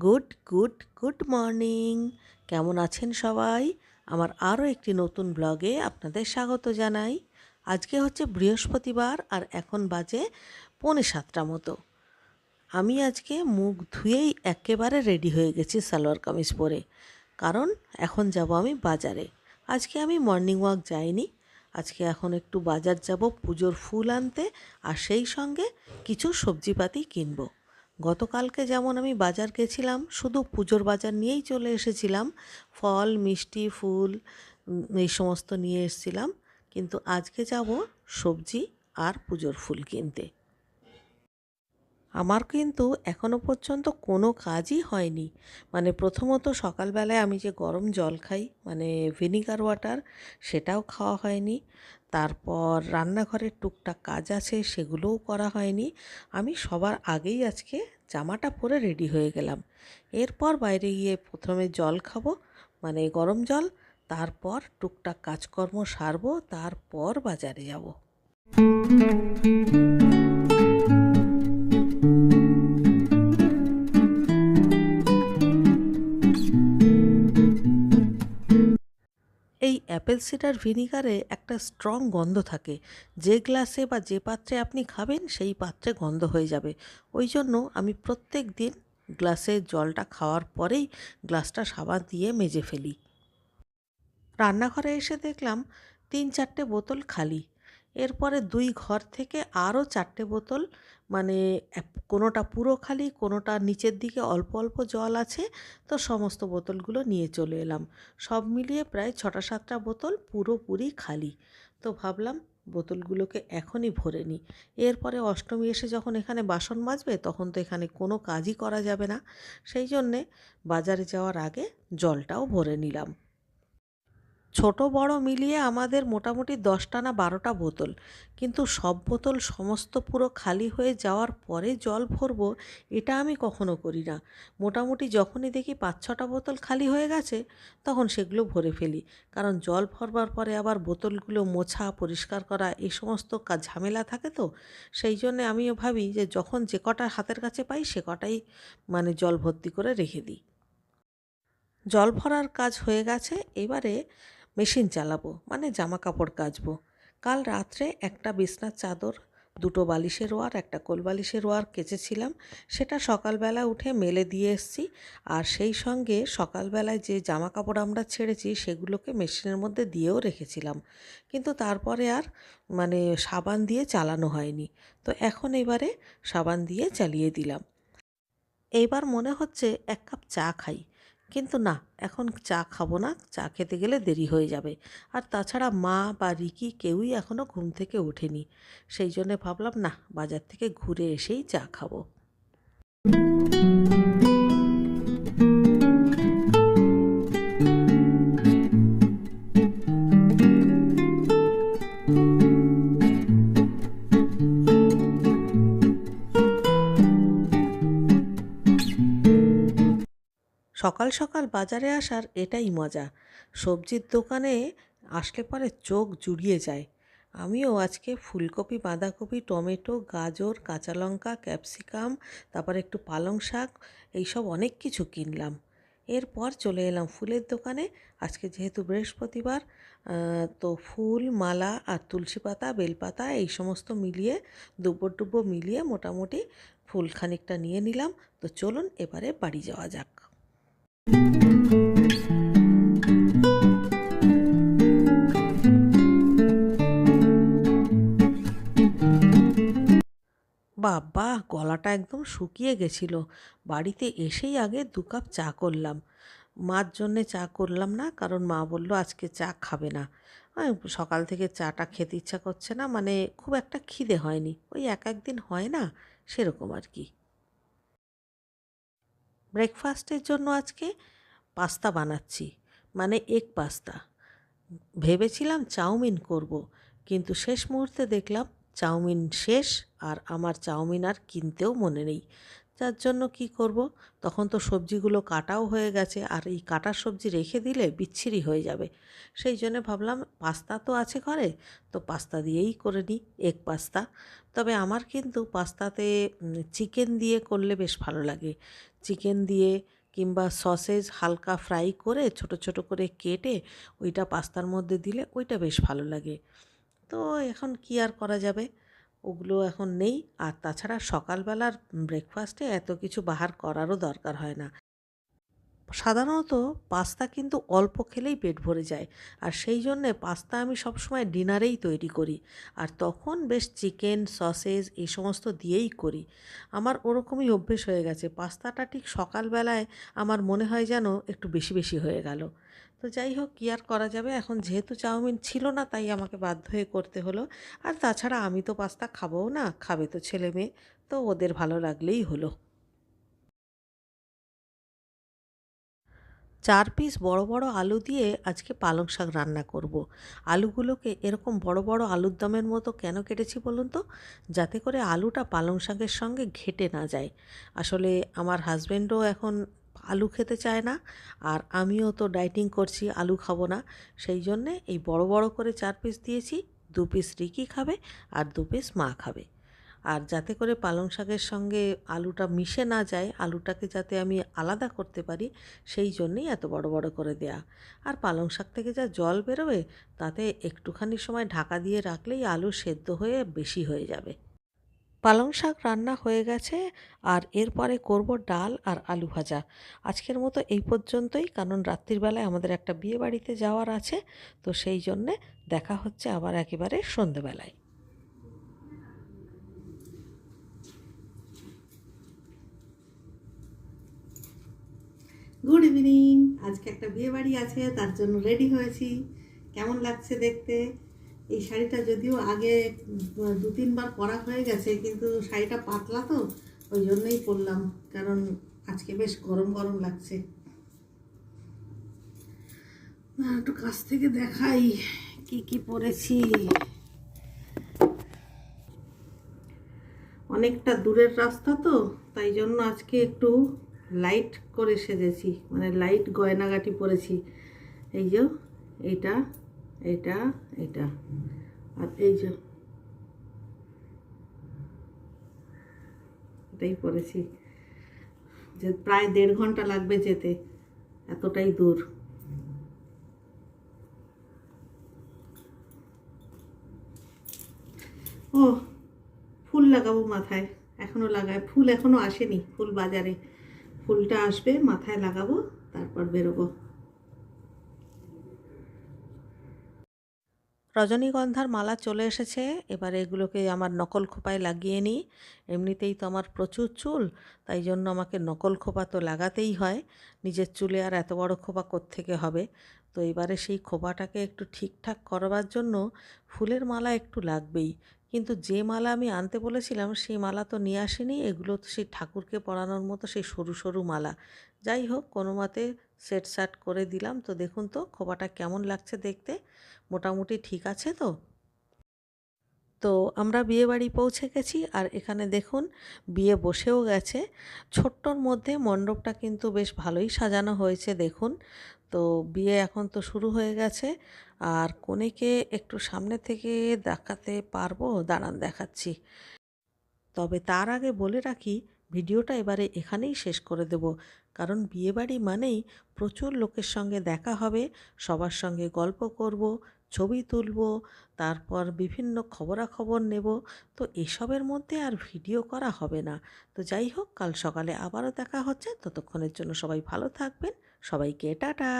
Good good good morning. কেমন আছেন সবাই? আমার আরও একটি নতুন ব্লগে আপনাদের স্বাগত জানাই। আজকে হচ্ছে বৃহস্পতিবার আর এখন বাজে পৌনে সাতটা মতো। আমি আজকে মুখ ধুয়েই একেবারে রেডি হয়ে গেছি সালোয়ার কামিজ পরে। কারণ এখন যাব আমি বাজারে। আজকে আমি মর্নিং ওয়াক যাইনি। আজকে এখন একটু বাজার যাব, পুজোর ফুল আনতে আর সেই সঙ্গে কিছু সবজিপাতি কিনবো। গতকালকে যেমন আমি বাজার গেছিলাম, শুধু পুজোর বাজার নিয়েই চলে এসেছিলাম। ফল, মিষ্টি, ফুল এই সমস্ত নিয়ে এসেছিলাম। কিন্তু আজকে যাব সবজি আর পুজোর ফুল কিনতে। আমার কিন্তু এখনও পর্যন্ত কোনো কাজই হয়নি। মানে প্রথমত সকালবেলায় আমি যে গরম জল খাই মানে ভিনিগার ওয়াটার, সেটাও খাওয়া হয়নি। তারপর রান্নাঘরের টুকটাক কাজ আছে, সেগুলোও করা হয়নি। আমি সবার আগেই আজকে জামাটা পরে রেডি হয়ে গেলাম। এরপর বাইরে গিয়ে প্রথমে জল খাব মানে গরম জল, তারপর টুকটাক কাজকর্ম সারবো, তারপর বাজারে যাব। অ্যাপেল সিডার ভিনিগারে একটা স্ট্রং গন্ধ থাকে। যে গ্লাসে বা যে পাত্রে আপনি খাবেন, সেই পাত্রে গন্ধ হয়ে যাবে। ওই জন্য আমি প্রত্যেক দিন গ্লাসে জলটা খাওয়ার পরেই গ্লাসটা সাবান দিয়ে মেজে ফেলি। রান্নাঘরে এসে দেখলাম তিন চারটে বোতল খালি। এরপরে দুই ঘর থেকে আরও চারটে বোতল মানে কোনোটা পুরো খালি, কোনোটা নিচের দিকে অল্প অল্প জল আছে, তো সমস্ত বোতলগুলো নিয়ে চলে এলাম। সব মিলিয়ে প্রায় ছটা, সাতটা বোতল পুরোপুরি খালি। তো ভাবলাম বোতলগুলোকে এখনই ভরে নিই। এরপরে অষ্টমী এসে যখন এখানে বাসন মাজবে, তখন তো এখানে কোনো কাজই করা যাবে না। সেই জন্যে বাজারে যাওয়ার আগে জলটাও ভরে নিলাম। ছোট, বড় মিলিয়ে আমাদের মোটামুটি দশটা না বারোটা বোতল। কিন্তু সব বোতল সমস্ত পুরো খালি হয়ে যাওয়ার পরে জল ভরবো, এটা আমি কখনো করি না। মোটামুটি যখনই দেখি পাঁচ ছটা বোতল খালি হয়ে গেছে, তখন সেগুলো ভরে ফেলি। কারণ জল ভরবার পরে আবার বোতলগুলো মোছা, পরিষ্কার করা এই সমস্ত কাজ ঝামেলা থাকে তো। সেই জন্যে আমিও ভাবি যে যখন যে কটা হাতের কাছে পাই, সে কটাই মানে জল ভর্তি করে রেখে দিই। জল ভরার কাজ হয়ে গেছে, এবারে মেশিন চালাবো মানে জামা কাপড় কাচবো। কাল রাত্রে একটা বিছনার চাদর, দুটো বালিশের ওয়ার, একটা কোল বালিশের ওয়ার কেচেছিলাম। সেটা সকালবেলা উঠে মেলে দিয়ে এসছি। আর সেই সঙ্গে সকালবেলায় যে জামা কাপড় আমরা ছেড়েছি, সেগুলোকে মেশিনের মধ্যে দিয়েও রেখেছিলাম। কিন্তু তারপরে আর মানে সাবান দিয়ে চালানো হয়নি। তো এখন এবারে সাবান দিয়ে চালিয়ে দিলাম। এইবার মনে হচ্ছে এক কাপ চা খাই। কিন্তু না, এখন চা খাব না, চা খেতে গেলে দেরি হয়ে যাবে। আর তাছাড়া মা বা রিকি কেউই এখনও ঘুম থেকে ওঠেনি। সেই জন্যে ভাবলাম, না, বাজার থেকে ঘুরে এসেই চা খাব। সকাল সকাল বাজারে আসার এটাই মজা। সবজির দোকানে আসলে পরে চোখ জুড়িয়ে যায়। আমিও আজকে ফুলকপি, বাঁধাকপি, টমেটো, গাজর, কাঁচা লঙ্কা, ক্যাপসিকাম, তারপর একটু পালং শাক, এইসব অনেক কিছু কিনলাম। এরপর চলে এলাম ফুলের দোকানে। আজকে যেহেতু বৃহস্পতিবার তো ফুল, মালা আর তুলসী পাতা, বেলপাতা এই সমস্ত মিলিয়ে দুব্বো টুব্বো মিলিয়ে মোটামুটি ফুল খানিকটা নিয়ে নিলাম। তো চলুন এবারে বাড়ি যাওয়া যাক। বাবা, গলাটা একদম শুকিয়ে গেছিল। বাড়িতে এসেই আগে দু কাপ চা করলাম। মার জন্যে চা করলাম না, কারণ মা বলল আজকে চা খাবে না। সকাল থেকে চাটা খেতে ইচ্ছা করছে না মানে খুব একটা খিদে হয়নি। ওই এক একদিন হয় না, সেরকম আর কি। ব্রেকফাস্টের জন্য আজকে পাস্তা বানাচ্ছি মানে এগ পাস্তা। ভেবেছিলাম চাউমিন করব, কিন্তু শেষ মুহূর্তে দেখলাম চাউমিন শেষ আর আমার চাউমিন আর কিনতেও মনে নেই। যার জন্য কি করব? তখন তো সবজিগুলো কাটাও হয়ে গেছে আর এই কাটা সবজি রেখে দিলে বিচ্ছিরি হয়ে যাবে। সেই জন্য ভাবলাম পাস্তা তো আছে ঘরে, তো পাস্তা দিয়েই করে নিই এক পাস্তা। তবে আমার কিন্তু পাস্তাতে চিকেন দিয়ে করলে বেশ ভালো লাগে। চিকেন দিয়ে কিংবা সসেজ হালকা ফ্রাই করে ছোট ছোট করে কেটে ওইটা পাস্তার মধ্যে দিলে ওইটা বেশ ভালো লাগে। তো এখন কি আর করা যাবে? ওগুলো এখন নেই। আর তাছাড়া সকালবেলার ব্রেকফাস্টে এত কিছু বাহার করারও দরকার হয় না। সাধারণত পাস্তা কিন্তু অল্প খেলেই পেট ভরে যায়। আর সেই জন্যে পাস্তা আমি সবসময় ডিনারেই তৈরি করি। আর তখন বেশ চিকেন, সসেজ এই সমস্ত দিয়েই করি। আমার ওরকমই অভ্যেস হয়ে গেছে। পাস্তাটা ঠিক সকালবেলায় আমার মনে হয় যেন একটু বেশি বেশি হয়ে গেল। তো যাই হোক, কী আর করা যাবে? এখন যেহেতু চাউমিন ছিল না, তাই আমাকে বাধ্য হয়ে করতে হলো। আর তাছাড়া আমি তো পাস্তা খাবও না, খাবে তো ছেলে মেয়ে। তো ওদের ভালো লাগলেই হলো। চার পিস বড় বড় আলু দিয়ে আজকে পালং শাক রান্না করব। আলুগুলোকে এরকম বড় বড় আলুর দমের মতো কেন কেটেছি বলুন তো? যাতে করে আলুটা পালং শাকের সঙ্গে ঘেটে না যায়। আসলে আমার হাজব্যান্ডও এখন আলু খেতে চায় না, আর আমিও তো ডাইটিং করছি, আলু খাব না। সেই জন্যে এই বড় বড় করে চার পিস দিয়েছি, দু পিস রিকি খাবে আর দু পিস মা খাবে। আর যাতে করে পালং শাকের সঙ্গে আলুটা মিশে না যায়, আলুটাকে যাতে আমি আলাদা করতে পারি, সেই জন্যেই এত বড় বড় করে দেয়া। আর পালং শাক থেকে যা জল বেরোবে, তাতে একটুখানি সময় ঢাকা দিয়ে রাখলেই আলু সেদ্ধ হয়ে বেশি হয়ে যাবে। পালং শাক রান্না হয়ে গেছে, আর এরপরে করব ডাল আর আলু ভাজা। আজকের মতো এই পর্যন্তই, কারণ রাত্রিবেলায় আমাদের একটা বিয়ে বাড়িতে যাওয়ার আছে, তো সেই জন্যে দেখা হচ্ছে আবার একেবারে সন্ধেবেলায়। গুড ইভিনিং আজকে একটা বিয়ে বাড়ি আছে, তার জন্য রেডি হয়েছি। কেমন লাগছে দেখতে? এই শাড়িটা যদিও আগে দু, তিনবার পরা হয়ে গেছে, কিন্তু শাড়িটা পাতলা তো, ওই জন্যই পরলাম, কারণ আজকে বেশ গরম গরম লাগছে। একটু কাছ থেকে দেখাই কি কি পরেছি। অনেকটা দূরের রাস্তা তো, তাই জন্য আজকে একটু লাইট করে সেজেছি মানে লাইট গয়নাগাটি পরেছি। এই যে এইটা এটা এটা। আর এই যে, এটাই পরেছি। যে প্রায় দেড় ঘণ্টা লাগবে যেতে, এতটাই দূর। ও ফুল লাগাবো মাথায়, এখনও লাগায়, ফুল এখনও আসেনি, ফুল বাজারে। ফুলটা আসবে, মাথায় লাগাবো, তারপর বেরোবো। রজনীগন্ধার মালা চলে এসেছে, এবার এগুলোকে আমার নকল খোপায় লাগিয়ে নিই। এমনিতেই তো আমার প্রচুর চুল, তাই জন্য আমাকে নকল খোপা তো লাগাতেই হয়। নিজের চুলে আর এত বড় খোপা থেকে হবে? তো এবারে সেই খোপাটাকে একটু ঠিকঠাক করবার জন্য ফুলের মালা একটু লাগবেই। কিন্তু যে মালা আমি আনতে বলেছিলাম, সেই মালা তো নিয়ে আসেনি। এগুলো তো সেই ঠাকুরকে পরানোর মতো সেই সরু সরু মালা। যাই হোক, কোনো মতে সেট সাট করে দিলাম। তো দেখুন তো, খোপাটা কেমন লাগছে দেখতে। মোটামুটি ঠিক আছে তো? তো আমরা বিয়ে বাড়ি পৌঁছে গেছি আর এখানে দেখুন বিয়ে বসেও গেছে। ছোট্টর মধ্যে মণ্ডপটা কিন্তু বেশ ভালোই সাজানো হয়েছে দেখুন। তো বিয়ে এখন তো শুরু হয়ে গেছে আর কনেকে একটু সামনে থেকে দেখাতে পারব, দাঁড়ান দেখাচ্ছি। তবে তার আগে বলে রাখি, ভিডিওটা এবারে এখানেই শেষ করে দেব। কারণ বিয়েবাড়ি মানেই প্রচুর লোকের সঙ্গে দেখা হবে, সবার সঙ্গে গল্প করব ছবি তুলব, তারপর বিভিন্ন খবরাখবর নেব, তো এসবের মধ্যে আর ভিডিও করা হবে না। তো যাই হোক, কাল সকালে আবারও দেখা হচ্ছে। ততক্ষণের জন্য সবাই ভালো থাকবেন। সবাইকে টাটা!